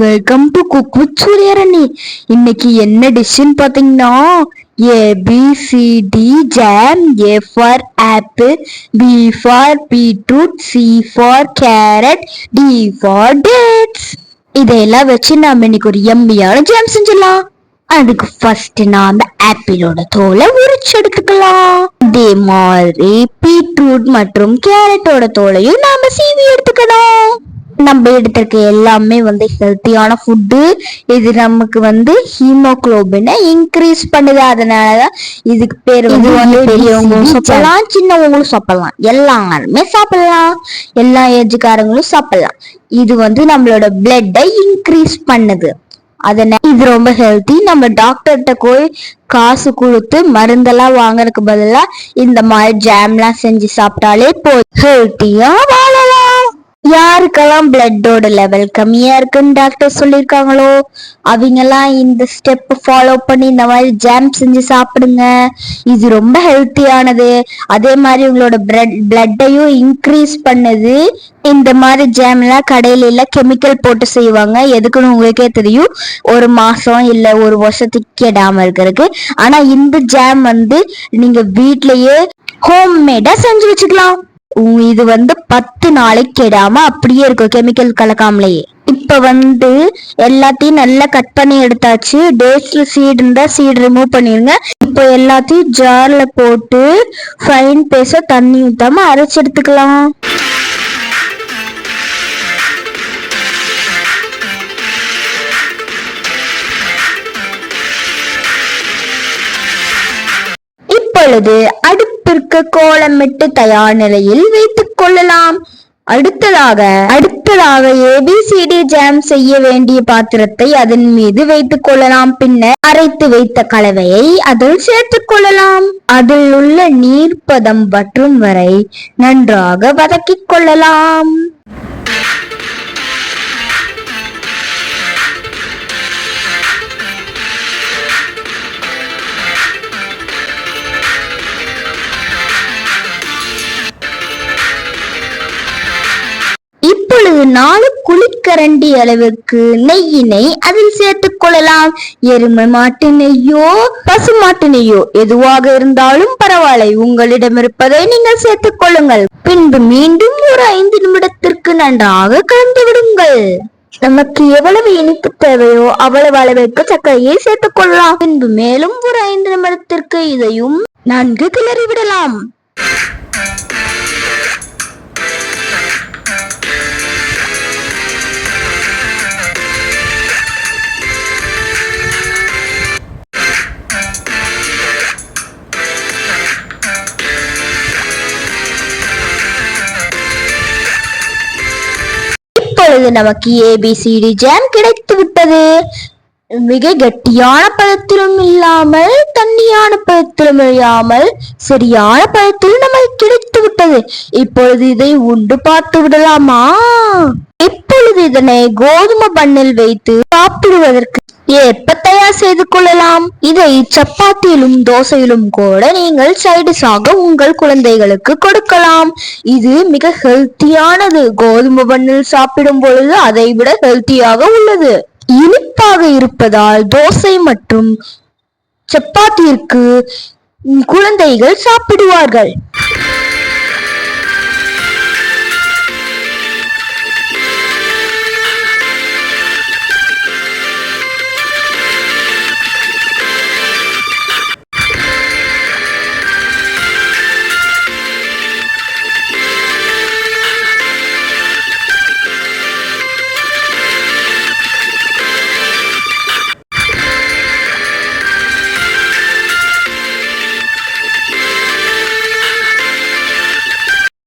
Welcome to cook with Suryarani இன்னைக்கு என்ன டிஷ்ஷுன்னு பார்த்தீங்கன்னா? A B C D jam A for apple B for beetroot C for carrot D for dates இதையெல்லாம் வச்சு நாம இன்னைக்கு ஒரு எம்மியான ஜாம் செஞ்சிடலாம். அதுக்கு ஃபர்ஸ்ட் நான் அந்த ஆப்பிளோட தோலை உரிச்சு எடுத்துக்கலாம். அதே மாதிரி பீட்ரூட் மற்றும் கேரட்டோட தோலையும் நாம சீவி எடுத்துக்கணும். நம்ம எடுத்திருக்க எல்லாமே வந்து ஹெல்த்தியான ஃபுட்டு இது நமக்கு வந்து ஹீமோகுளோபினை இன்க்ரீஸ் பண்ணுது. அதனாலதான் இதுக்கு பேர் வந்து பெரியவங்களும் சாப்பிடலாம். சின்னவங்களும் சாப்பிடலாம். எல்லாருமே சாப்பிடலாம். எல்லா ஏஜ்காரங்களும் சாப்பிடலாம். இது வந்து நம்மளோட பிளட்டை இன்க்ரீஸ் பண்ணுது. அதனால இது ரொம்ப ஹெல்த்தி நம்ம டாக்டர்கிட்ட போய் காசு கொடுத்து மருந்தெல்லாம் வாங்குறதுக்கு பதிலா இந்த மாதிரி ஜாம்லாம் செஞ்சு சாப்பிட்டாலே போய் ஹெல்த்தியா வாழலாம். யாருக்கெல்லாம் பிளட்டோட லெவல் கம்மியா இருக்குன்னு டாக்டர் சொல்லியிருக்காங்களோ அவங்கெல்லாம் இந்த ஸ்டெப் ஃபாலோ பண்ணி இந்த மாதிரி ஜாம் செஞ்சு சாப்பிடுங்க. இது ரொம்ப ஹெல்த்தியானது அதே மாதிரி உங்களோட பிளட் பிளட்டையும் இன்க்ரீஸ் பண்ணுது. இந்த மாதிரி ஜாம்லாம் கடையில எல்லாம் கெமிக்கல் போட்டு செய்வாங்க. எதுக்குன்னு உங்களுக்கே தெரியும். ஒரு மாசம் இல்ல ஒரு வருஷத்துக்கு கெடாம இருக்கிறதுக்கு. ஆனா இந்த ஜாம் வந்து நீங்க வீட்லயே ஹோம் மேடா செஞ்சு வச்சுக்கலாம். இது வந்து பத்து நாளைக்கு கெடாம அப்படியே இருக்கும் கெமிக்கல் கலக்காமலேயே. இப்ப வந்து எல்லாத்தையும் நல்லா கட் பண்ணி எடுத்தாச்சு. டேட்ஸ்ல சீடு இருந்தா சீடு ரிமூவ் பண்ணிருங்க. இப்போ எல்லாத்தையும் ஜார்ல போட்டு ஃபைன் பேச தண்ணி ஊத்தாம அரைச்சு எடுத்துக்கலாம். இப்பொழுது அடுப்பிற்கு கோலமிட்டு தயார் நிலையில் வைத்துக் கொள்ளலாம். அடுத்ததாக அடுத்ததாக ஏபிசிடி ஜாம் செய்ய வேண்டிய பாத்திரத்தை அதன் மீது வைத்துக் கொள்ளலாம். பின்னர் அரைத்து வைத்த கலவையை அதில் சேர்த்துக் கொள்ளலாம். அதில் உள்ள நீர்ப்பதம் வற்றும் வரை நன்றாக வதக்கிக் கொள்ளலாம். நாலு குளிக்கரண்டி அளவுக்கு நெய்யினை அதில் சேர்த்துக் கொள்ளலாம். எருமை மாட்டு நெய்யோ பசு மாட்டு நெய்யோ எதுவாக இருந்தாலும் பரவாயில்லை. உங்களிடம் இருப்பதை நீங்கள் சேர்த்துக் கொள்ளுங்கள். பின்பு மீண்டும் ஒரு ஐந்து நிமிடத்திற்கு நன்றாக கலந்து விடுங்கள். நமக்கு எவ்வளவு இனிப்பு தேவையோ அவ்வளவு அளவிற்கு சர்க்கரையை சேர்த்துக் கொள்ளலாம். பின்பு மேலும் ஒரு ஐந்து நிமிடத்திற்கு இதையும் நன்கு கிளறி விடலாம் இப்பொழுது நமக்கு ஏபிசிடி ஜாம் கிடைத்து விட்டது. மிக கெட்டியான பதத்திலும் இல்லாமல் தண்ணியான பதத்திலும் இல்லாமல் சரியான பதத்தில் நமக்கு கிடைத்து விட்டது. இப்பொழுது இதை உண்டு பார்த்து விடலாமா? இப்பொழுது இதனை கோதுமை பண்ணில் வைத்து சாப்பிடுவதற்கு ஏற்ப தயார் செய்து கொள்ளலாம்? இதை சப்பாத்தியிலும் தோசையிலும் கூட நீங்கள் சைடிஷாக உங்கள் குழந்தைகளுக்கு கொடுக்கலாம். இது மிக ஹெல்த்தியானது கோதுமை பண்ணில் சாப்பிடும் பொழுது அதை விட ஹெல்த்தியாக உள்ளது. இனிப்பாக இருப்பதால் தோசை மற்றும் சப்பாத்திற்கு குழந்தைகள் சாப்பிடுவார்கள்.